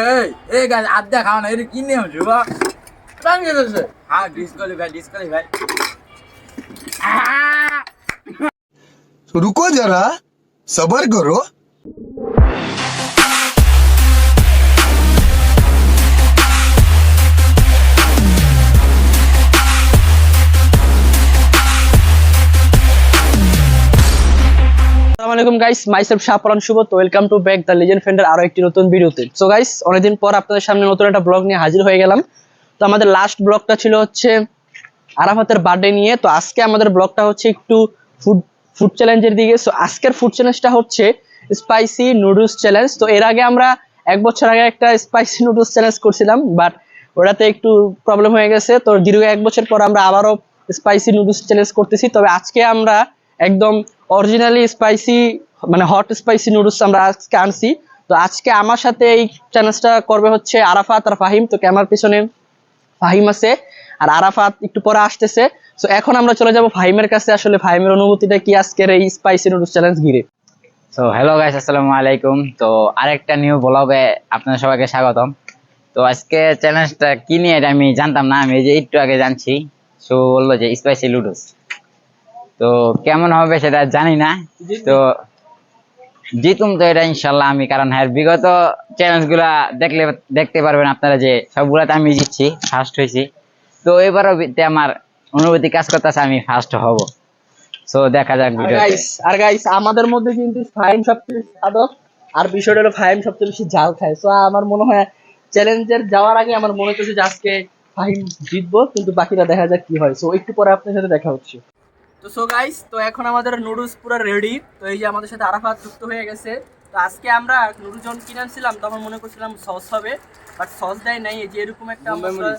এই এই গাছ আড্ডা খাও না এটা কি নিয়ম শুভ টান গেছে হ্যাঁ ডিসকোয়ালিফাই ডিসকোয়ালিফাই रुको जरा सबर करो আসসালামু ফুড হচ্ছে স্পাইসি নুডলস চ্যালেঞ্জ তো এর আগে আমরা এক বছর আগে একটা স্পাইসি নুডলস চ্যালেঞ্জ করছিলাম বাট একটু প্রবলেম হয়ে গেছে। তো দীর্ঘ এক বছর পর আমরা আবারও স্পাইসি নুডলস চ্যালেঞ্জ করতেছি। তবে আজকে আমরা একদম অরিজিনালি স্পাইসি মানে হট স্পাইসি নুডলস আমরা আজকে আনছি। তো আজকে আমার সাথে এই চ্যালেঞ্জটা করবে হচ্ছে আরাফাত আর ফাহিম। তো ক্যামেরার পিছনে ফাহিম আছে। আর আরাফাত একটু পরে আসতেছে। তো এখন আমরা চলে যাব ফাহিমের কাছে। আসলে ফাহিমের অনুভূতিটা কি আজকের এই স্পাইসি নুডলস চ্যালেঞ্জ ঘিরে? তো হ্যালো গাইস আসসালামু আলাইকুম। তো আরেকটা নিউ ব্লগে আপনাদের সবাইকে স্বাগতম। তো আজকে চ্যালেঞ্জটা কি নিয়ে এটা আমি জানতাম না। আমি যে একটু আগে জানছি। সো বলল যে স্পাইসি লুডোস তো কেমন হবে সেটা জানি না। তো জিতুম তো এটা ইনশাল্লাহ আমি কারণ হ্যাঁ বিগত চ্যালেঞ্জগুলা দেখলে দেখতে পারবেন আপনারা যে সবগুলাতে আমি জিতছি ফার্স্ট হয়েছি। তো এবারও আমার অনুভূতি কাজ করতেছে আমি ফার্স্ট হব। সো দেখা যাক আর গাইস আমাদের মধ্যে কিন্তু সবচেয়ে সাধক আর বিষয়টা হলো ফাহিম সবচেয়ে বেশি জাল খায়। তো আমার মনে হয় চ্যালেঞ্জের যাওয়ার আগে আমার মনে হচ্ছে যে আজকে ফাহিম জিতবো কিন্তু বাকিরা দেখা যাক কি হয়। সো একটু পরে আপনার সাথে দেখা হচ্ছে। তো সো গাইস তো এখন আমাদের নুডলস পুরো রেডি তো এই যে আমাদের সাথে আরাফাত যুক্ত হয়ে গেছে। তো আজকে আমরা নুডলস যখন কিনে আনছিলাম তখন মনে করছিলাম সস হবে বাট সস দেয় নাই। এই যে এরকম একটা মশলা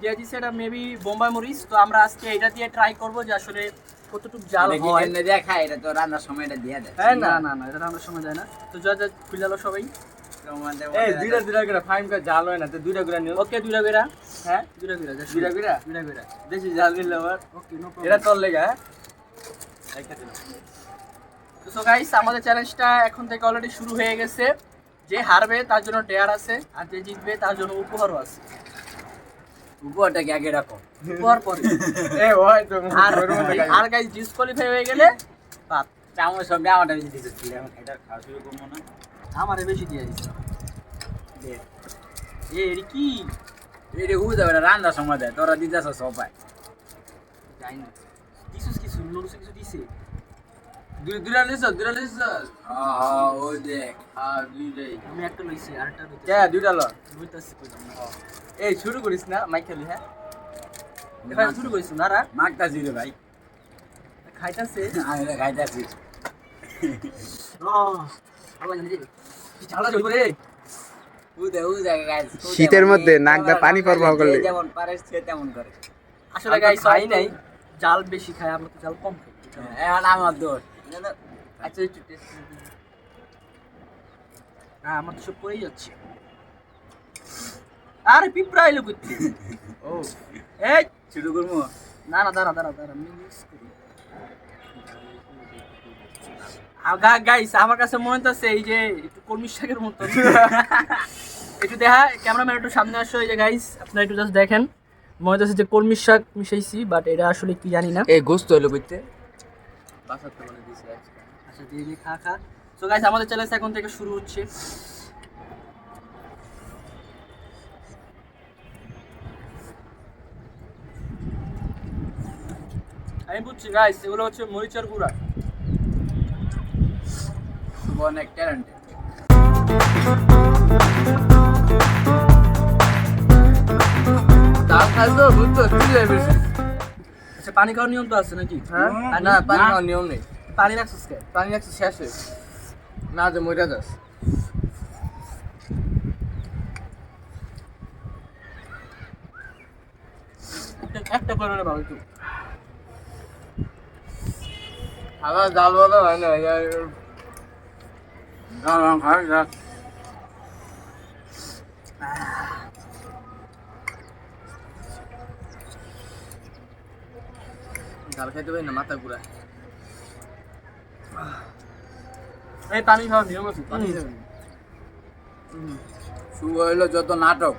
দিয়ে দিচ্ছে এটা মেবি বোম্বাই মরিচ। তো আমরা আজকে এটা দিয়ে ট্রাই করব যে আসলে কতটুকু জাল হয়। এমনি দেখা এটা তো রান্নার সময় এটা দিয়ে দেয় হ্যাঁ না না না এটা রান্নার সময় যায় না। তো যা যা খুলে সবাই। এই দুইটা দুইটা করে ফাইম কা জাল হয় না তো দুইটা করে নিও। ওকে দুইটা বেরা হ্যাঁ দুইটা যা দুইটা করে? দুইটা বেরা বেশি জাল নিলে আবার ওকে নো এটা তোর লেগে হ্যাঁ? তো সো গাইস আমাদের চ্যালেঞ্জটা এখন থেকে অলরেডি শুরু হয়ে গেছে। যে হারবে তার জন্য ডেয়ার আছে আর যে জিতবে তার জন্য উপহারও আছে। কি আগে রাখো? উপহার পরে। এ ওই তো আর আর গাইস ডিসকোয়ালিফাই হয়ে গেলে বাদ আমার সঙ্গে আমারটা বেশি এখন এটা খাওয়া শুরু করব না। আমারে বেশি দিয়ে দিছে এ এর কি? যাবে রান্নার সময় দেয়। তোরা দিতেছ সবাই। জানি দিছস কিছু কিছু দিছে দুই দুইটা নিছ দুইটা নিছ হ্যাঁ ও দেখ হ্যাঁ দুইটাই আমি একটা লইছি আরেকটা লইছি কে দুইটা ল? লইতাছি কইলাম এই শুরু করিস না মাইকেলি হ্যাঁ? এবার শুরু করিস না রা ছিল ভাই। খাইতাছে? খাইতেছি। শীতের মধ্যে নাক দা পানি প্রবাহ করলে। যেমন পারে সে তেমন করে। আসলে গাইস খাই নাই। জাল বেশি খাই আমরা তো জাল কম খাই। এখন আমার দোষ। আচ্ছা একটু টেস্ট হ্যাঁ আমার তো সব পড়েই যাচ্ছে। আরে পিঁপড়া এলো করতে ও। এই! শুরু করব না না দাঁড়া দাঁড়া দাঁড়া মিক্স করি। গাইস আমার কাছে মনে হচ্ছে এই যে একটু কলমি শাকের মতো। একটু দেখা ক্যামেরাম্যান একটু সামনে আসো এই যে গাইস আপনারা একটু জাস্ট দেখেন। মনে হচ্ছে যে কলমি শাক মিশাইছি বাট এটা আসলে কি জানি না। এই গোস্ত হলো কইতে। বাসাতে বলে দিছি আচ্ছা দিয়ে দিয়ে খা খা। সো গাইস আমাদের চ্যালেঞ্জ এখন থেকে শুরু হচ্ছে। আমি বুঝছি গাইস এগুলো হচ্ছে মরিচের গুঁড়া। অনেক ট্যালেন্টেড ডাল খাইছো বুঝছ আচ্ছা পানি খাওয়ার নিয়ম তো আছে নাকি? হ্যাঁ পানি- না পানি খাওয়ার নিয়ম নেই। পানি রাখছিস কে? পানি শেষে না যে মইরা যাস একটা একটা। করে আমার জাল বলা হয় না খাই জাল খাইতে পারি না মাথা ঘুরা এই পানি খাওয়ার নিয়ম আছে পানি শুরু হইল যত নাটক।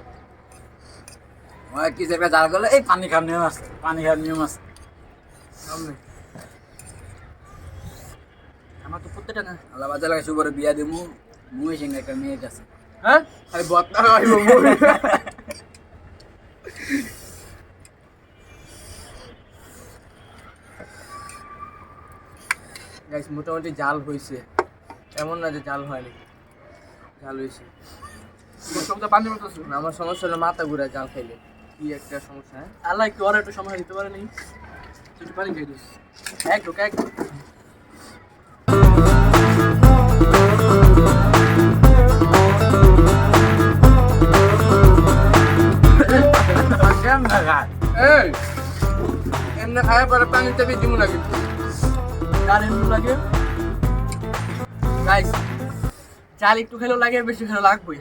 ওই কিছু একটা জাল করলে এই পানি খাওয়ার নিয়ম আছে পানি খাওয়ার নিয়ম আছে। আমার তো প্রত্যেকটা না আল্লাহ বাচ্চা লাগে শুভরে বিয়া দিমু মুই সঙ্গে একটা মেয়ে আছে। হ্যাঁ? আরে বত্তা খাইব মুই। গাইস মোটামুটি জাল হয়েছে এমন না যে জাল হয়নি। জাল হয়েছে আমার সমস্যা হলো মাথা ঘুরে জাল খাইলে। কি একটা সমস্যা হ্যাঁ? আল্লাহ একটু আর একটু সময় দিতে পারে নি একটু পানি খেয়ে দিস এক ঢোক এক এই এমনি খাওয়া পরে পানিতে না কিন্তু জাল একটু লাগে। গাইস জাল একটু খেলেও লাগে, বেশি খেলে লাগবে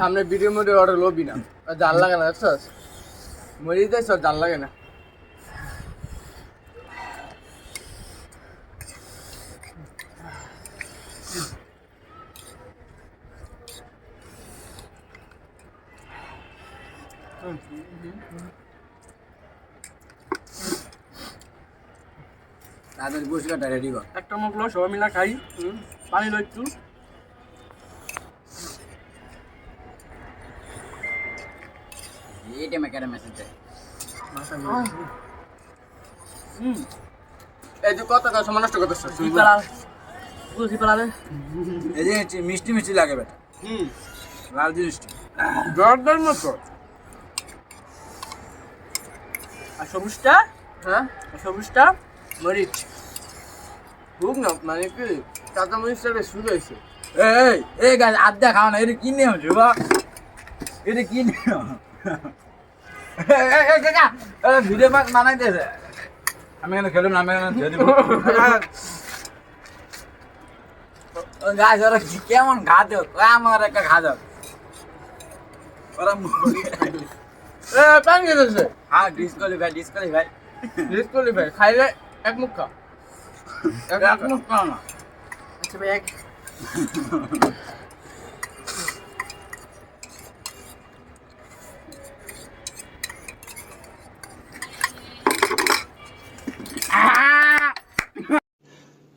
সামনে ভিডিও মধ্যে অর্ডার লবি না। আর জাল লাগে না বুঝছস মরি যাই সব জাল লাগে না। তাদের রেডি কর। একটা সবাই মিলা খাই পানি লো একটু। এই টাইমে কেটে মেসেজ দেয় এই যে কত কথা সময় নষ্ট করতেছ কি পালা পুরো কি পালা রে এই যে মিষ্টি মিষ্টি লাগে বেটা। হুম। লাল জিনিসটি জর্দার মতো। আর সবুজটা? হ্যাঁ? আর সবুজটা? মরিচ। খুব না মানে কি কাঁচা মরিচটা শুরু হয়েছে। এই এই গাছ আড্ডা খাও না এটা কি নিয়ম যুব এটা কি নিয়ম? ভিডিও বানাইতেছে। আমি এখানে খেলুম আমি এখানে গাছ ওরা কেমন খাদ্য আমার একটা খাদ্য ওরা এ পানি খেতেছে। হ্যাঁ ডিসকোয়ালিফাই ডিসকোয়ালিফাই। ভাই খাইলে এক মুখ খা এক মুখ খা। এখন খাও না আচ্ছা ভাই এক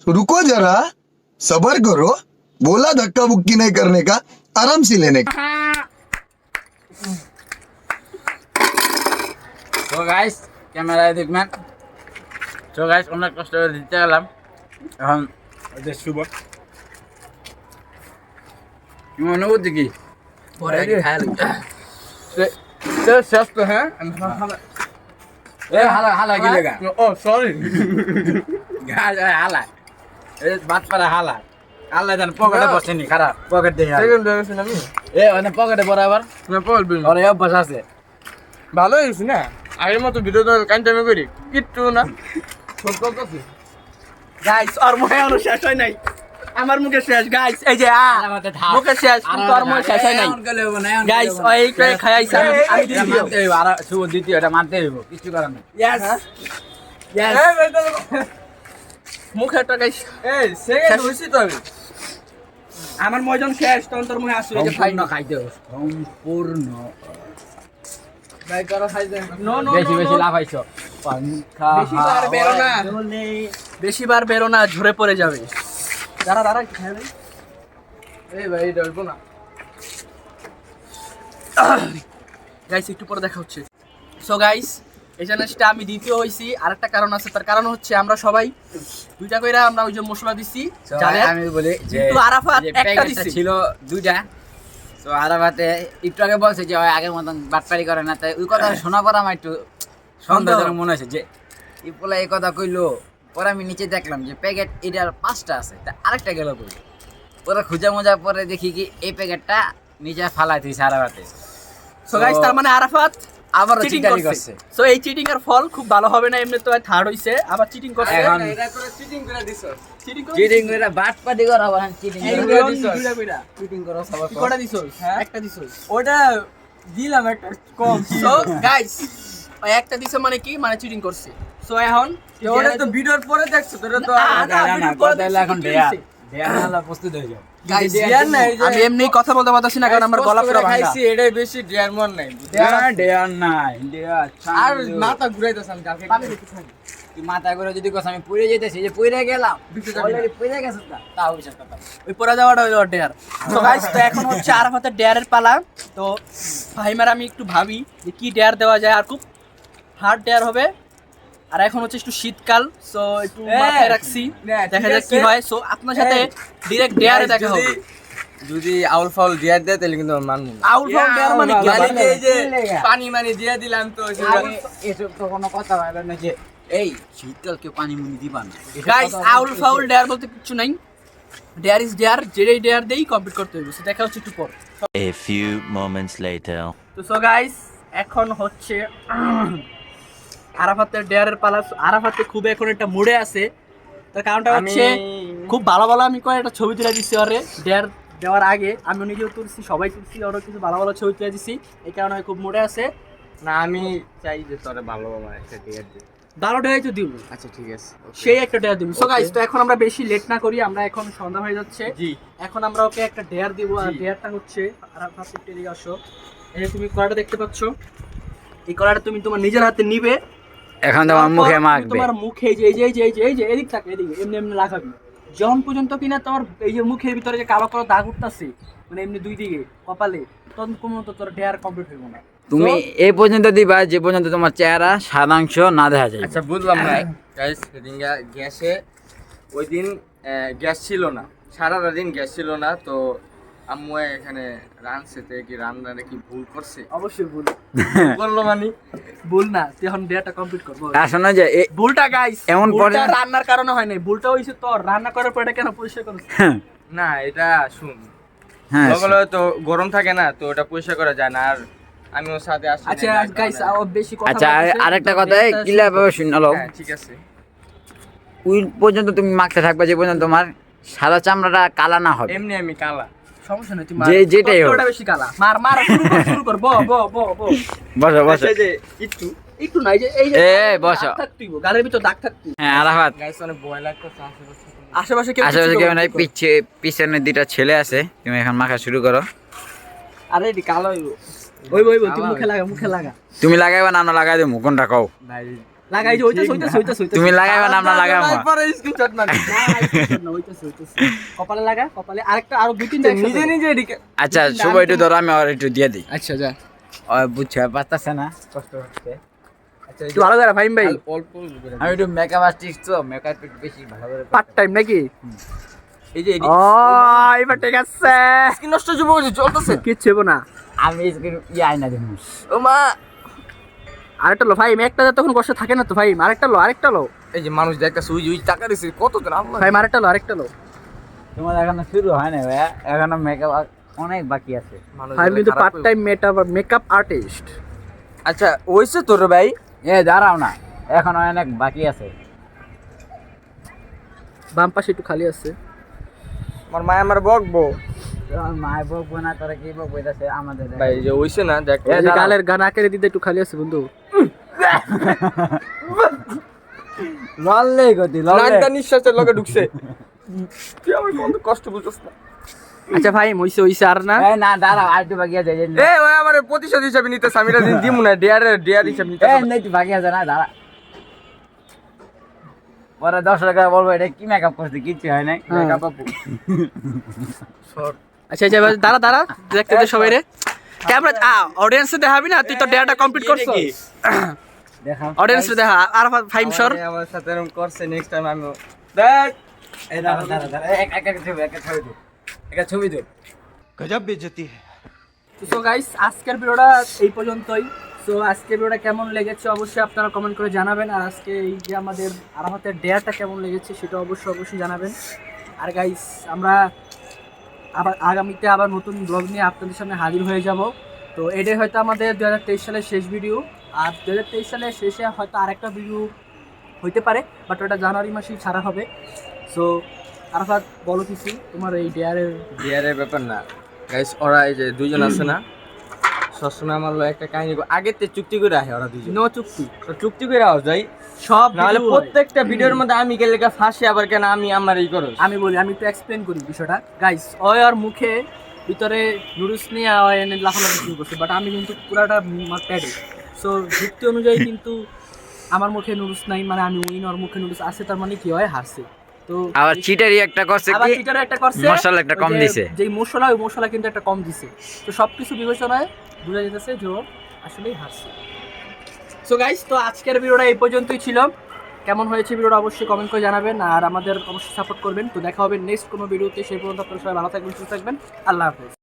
रुको जरा सबर करो बोला धक्का बुक्की नहीं करने का आराम से लेने का তো গাইস ক্যামেরায় দেখবেন তো গাইস অনেক কষ্ট করে দিতে গেলাম। এখন ওদের শুভ অনুভূতি কি? শেষ তো হ্যাঁ? হালা হালা কি লেগা? ও সরি হালা। এ বাত পারা হালা। আল্লাহ জান পকেটে বসেনি খারাপ। পকেট দিয়ে। সেকেন্ড আমি এ মানে পকেটে বরাবর না বলবি ওর এই অভ্যাস আছে। ভালো হয়েছে না? আগের মতো ভিডিও তো কান্টামি করি। কিচ্ছু না। গাইস আর এখনও শেষ হয় নাই। আমার মুখে শেষ গাইস এই যে। মুখে শেষ কিন্তু আর মুখে শেষ হয় নাই। না, গাইস না। ওই করে খাইছে আমি দ্বিতীয় মানতে হইবো, আর শুভ দ্বিতীয় এটা মানতে হইব কিছু করার নেই। ইয়েস ইয়েস মুখে একটা গাইস এই সেকেন্ড হয়েছি তো আমি। আমার ময়জন শেষ তখন তোর মুখে আসলে যে ফাইন সম্পূর্ণ খাইতে সম্পূর্ণ। ভাই করো খাই দেন নো নো বেশি বেশি লাভ হইছো বেশিবার বেরো না বেশিবার বেরো না ঝরে পড়ে যাবে। দাঁড়া দাঁড়া খেয়ে এই ভাই না। গাইস একটু পরে দেখা হচ্ছে। সো গাইস এই চ্যালেঞ্জটা আমি দ্বিতীয় হইছি আর একটা কারণ আছে। তার কারণ হচ্ছে আমরা সবাই দুইটা কইরা আমরা ওই যে মশলা দিছি জানেন আমি বলি যে আরাফাত একটা দিছে। ছিল দুইটা। তো আরাফাতে একটু আগে বলছে যে ওই আগের মতন বাটপারি করে না। তাই ওই কথা শোনা পর আমার একটু সন্দেহজনক মনে হয়েছে যে এই পোলা এই কথা কইলো পরে আমি নিচে দেখলাম যে প্যাকেট এটার পাঁচটা আছে তা আরেকটা গেল কই? পরে খুঁজা মোজা পরে দেখি কি এই প্যাকেটটা নিচে ফালাই দিয়েছে আরাফাতে। সো গাইস তার মানে আরাফাত আবারও চিটিং করছে। সো এই চিটিং এর ফল খুব ভালো হবে না এমনি তো থার্ড হইছে আবার চিটিং করছে। এখন এটা করে চিটিং করে দিছো। চিটিং চিটিং করে বাটপাটি করা আবার চিটিং করে কইরা চিটিং করো সবার কটা দিছস একটা দিছস ওটা দিলাম একটা কম। সো গাইস একটা দিছে মানে কি? মানে চিটিং করছে। সো এখন ওটা তো ভিডিওর পরে দেখছ তোরা তো এখন দেখছি, কি ঢেয়া হইছে? ঢেয়া নালা প্রস্তুত হয়ে যাও। Guys, dear না, এই যে- আমি এমনি কথা বলতে পারতেছি না কারণ আমার গলা পুরো ভাঙা। খাইছি এটাই বেশি ডিয়ার মন নাই ডেয়ার ডেয়ার নাই আর মাথা ঘুরাইতেছ আমি কালকে। তুই মাথা করে যদি কথা আমি পুড়ে যেতেছি যে পুড়ে গেলাম। দিতে যাবি না। অলরেডি পুড়ে গেছে তাও বিশ্বাস করতাম ওই পরে যাওয়াটা ডেয়ার। তো গাইস তো এখন হচ্ছে ডেয়ারের পালা। তো ভাইমার আমি একটু ভাবি যে কি ডেয়ার দেওয়া যায় আর খুব হার্ড ডেয়ার হবে। আর এখন হচ্ছে একটু শীতকাল সো একটু এ, মাথায় রাখছি। দেখা যাক কি হয়। সো আপনার সাথে ডিরেক্ট ডেয়ারে দেখা হবে। যদি আউল ফাউল ডিয়ার দেয় তাহলে কিন্তু মানবো না। আউল ফাউল ডেয়ার মানে কি? মানে এই যে পানি মানি দিয়ে দিলাম তো এসব তো কোনো কথা হবে না যে এই শীতকালকে পানি মুনি দিবা না। গাইস আউল ফাউল ডেয়ার বলতে কিছু নাই। ডেয়ার ইজ ডেয়ার যেটাই ডেয়ার দেই কমপ্লিট করতে হবে সো দেখা হচ্ছে একটু পর। A few moments later. তো সো গাইস এখন হচ্ছে আরাফাতের ডেয়ারের পালা আরাফাতে খুব এখন একটা মুডে আছে। তার কারণটা হচ্ছে খুব ভালো ভালো আমি কয়েকটা ছবি তুলে দিচ্ছি ওরে ডেয়ার দেওয়ার আগে। আমি নিজেও তুলছি সবাই তুলছি ওরও কিছু ভালো ভালো ছবি তুলে দিচ্ছি এই কারণে খুব মুডে আছে। না আমি চাই যে তোরে ভালো আমার একটা ডিয়ার দে ভালো ডেয়ারই তো দিব। আচ্ছা ঠিক আছে সেই একটা ডেয়ার দিব। সো গাইস তো এখন আমরা বেশি লেট না করি আমরা এখন সন্ধ্যা হয়ে যাচ্ছে। জি। এখন আমরা ওকে একটা ডেয়ার দিব আর। ডেয়ারটা হচ্ছে একটু এদিকে এই তুমি কলাটা দেখতে পাচ্ছ এই কলাটা তুমি তোমার নিজের হাতে নিবে। এখন তোমার মুখে মাখবে। তোমার মুখে এই যে এই যে এই যে এই যে এই যে এদিক থাকে এদিকে এমনি এমনি লাগাবি। যখন পর্যন্ত কিনা তোমার এই যে মুখের ভিতরে যে কালো কালো দাগ উঠতেছে মানে এমনি দুই দিকে কপালে তখন কোনো তো তোর ডেয়ার কমপ্লিট হইব না। তুমি এই পর্যন্ত দিবা যে পর্যন্ত তোমার চেহারা সাদাংশ না দেখা যায় আচ্ছা বুঝলাম না গাইস সেদিন গ্যাসে ওই দিন গ্যাস ছিল না। সারাটা দিন গ্যাস ছিল না তো আম্মু এখানে রানছে তে কি ভুল করছে? অবশ্যই ভুল। বলল মানে ভুল না তুই এখন ডেয়ারটা কমপ্লিট করব। আর শোনো যে ভুলটা গাইস এমন রান্নার কারণে হয় নাই ভুলটা হইছে তোর। রান্না করার পর এটা কেন পরিষ্কার করিস না এটা শুন। হ্যাঁ তো গরম থাকে না তো ওটা পরিষ্কার করা যায় না আর আমি ওর সাথে আসি আচ্ছা গাইস বেশি কথা আচ্ছা আরেকটা কথা কিলা ভাবে শুনলো হ্যাঁ ঠিক আছে। ওই পর্যন্ত তুমি মাখতে থাকবে যে পর্যন্ত তোমার সাদা চামড়াটা কালা না হবে। এমনি আমি কালা। সমস্যা নেই যে যেটাই হোক। বেশি কালা? মার মার শুরু কর শুরু কর। ব ব ব ব বসো বসো। যে একটু একটু নাই যে এই যে এ, বসো। থাকতুই গালের ভিতর দাগ থাকতুই হ্যাঁ আরাফাত। গাইস অনেক ভয় লাগতেছে আশেপাশে আশেপাশে কেউ আশেপাশে কিছু কেউ নাই পিছে পিছনে দুইটা ছেলে আছে তুমি এখন মাখা শুরু করো। আরে এটি কালো ওই ওই ওই, মুখে লাগা মুখে লাগা। তুমি লাগাইবা না লাগাই দেবো কোনটা কও? ভাই লাগাই তুমি লাগাইবা না আমরা লাগাবো। পরে স্ক্রিনশট মার কপালে লাগা কপালে আরেকটা আরও দুই তিনটা নিজে। নিজে এদিকে। আচ্ছা শুভ একটু ধরো আমি আর একটু দিয়ে দিই। আচ্ছা যা। ও বুঝছে না? কষ্ট হচ্ছে। আচ্ছা একটু ভালো করে ফাইম ভাই। অল্প আমি একটু মেকআপ আর্টিস্ট তো মেকআপ একটু বেশি ভালো করে পার্ট টাইম নাকি? এই যে ও এবার ঠিক আছে। স্ক্রিন নষ্ট যুব চলতেছে। কিচ্ছু না। আমি ইয়ে আইনা দেবো ও মা! আরেকটা লো ভাই একটা তখন কষ্ট থাকে না তো ভাই আরেকটা লো আরেকটা লো। এই যে মানুষ ওই যে ওই টাকা দিছে কত আল্লাহ। ভাই আরেকটা লো আরেকটা লো। তোমার এখনও শুরু হয় না ভাইয়া। এখনও মেকআপ অনেক বাকি আছে। মানুষ ভাই আমি কিন্তু part time makeup makeup artist আচ্ছা ওইসে তোর ভাই? এ দাঁড়াও না। এখনও অনেক বাকি আছে। বাম পাশে একটু খালি আছে। আমার মা আমার বকবো। মায় বকবো না তোরা কি বকবো এটা সে আমাদের ভাই যে ওইসে না দেখ। গালের গান দিতে একটু খালি আছে বন্ধু। লড়লেই গতি লড়লে। নাকটা নিঃশ্বাসের লগে ঢুকছে। তুই আমার কত কষ্ট বুঝছস না। আচ্ছা ভাই হইছে হইছে আর না? এই না দাঁড়াও আর একটু বাকি আছে এই যে- এ ওই আমার প্রতিশোধ হিসাবে নিতে সামিরা দিন দিমু না ডিয়ার ডিয়ার হিসাবে নিতে এই না একটু বাকি আছে না দাঁড়া। পরে দশ টাকা বলব এটা কি মেকআপ করছে কিচ্ছু হয় নাই। হ্যাঁ। মেকআপ আপু আচ্ছা আচ্ছা দাঁড়া দাঁড়া দেখতে দে সবাই রে ক্যামেরা অডিয়েন্সে দেখাবি না তুই তো ডেটা কমপ্লিট করছিস দেখা। অডিয়েন্স দেখা আর ফাইভ শর আমার সাথে এরকম করছে নেক্সট টাইম আমি দেখ! এই দাঁড়া দাঁড়া দাঁড়া এক এক ছবি এক ছবি দে। এক ছবি দে। গজব বেজতি সো গাইস আজকের ভিডিওটা এই পর্যন্তই। সো আজকে ভিডিওটা কেমন লেগেছে অবশ্যই আপনারা কমেন্ট করে জানাবেন। আর আজকে এই যে আমাদের আরাফাতের ডেয়ারটা কেমন লেগেছে সেটা অবশ্যই অবশ্যই জানাবেন। আর গাইস আমরা আবার আগামীতে আবার নতুন ব্লগ নিয়ে আপনাদের সামনে হাজির হয়ে যাব। তো এটাই হয়তো আমাদের দু হাজার তেইশ সালের শেষ ভিডিও আর দু হাজার তেইশ সালের শেষে হয়তো আরেকটা ভিডিও হইতে পারে বাট ওটা জানুয়ারি মাসেই ছাড়া হবে। সো আরাফাত, বলো কিছু, তোমার এই ডেয়ারের ডিয়ারের ব্যাপার না। গাইস ওরা এই যে দুজন আছে না সবসময় আমার একটা কাহিনী। আগের তে চুক্তি করে আহে ওরা দুজন নো চুক্তি। তো চুক্তি করে আও যাই। সব নাহলে প্রত্যেকটা ভিডিওর মধ্যে আমি গেলে ফাঁসি আবার কেন আমি আমার এই করো আমি বলি আমি একটু এক্সপ্লেন করি বিষয়টা। গাইস ওই আর মুখে ভিতরে নুডলস নিয়ে এনে লাফালাফি শুরু করছে বাট আমি কিন্তু পুরাটা প্যাডে সো যুক্তি অনুযায়ী কিন্তু আমার মুখে নুডলস নাই মানে আমি উইন ওর মুখে নুডলস আছে তার মানে কি হয় হারছে। তো আবার চিটারি একটা করছে আবার কি? একটা করছে। মশলা একটা কম ওই যে- যেই মশলা ওই মশলা কিন্তু একটা কম দিছে। তো সবকিছু বিবেচনায় বোঝা যেতেছে যে আসলেই হাসছে সো গাইজ তো আজকের ভিডিওটা এই পর্যন্তই ছিল। কেমন হয়েছে ভিডিওটা অবশ্যই কমেন্ট করে জানাবেন আর আমাদের অবশ্যই সাপোর্ট করবেন। তো দেখা হবে নেক্সট কোনো ভিডিওতে। সেই পর্যন্ত আপনারা সবাই ভালো থাকবেন, সুস্থ থাকবেন। আল্লাহ হাফেজ।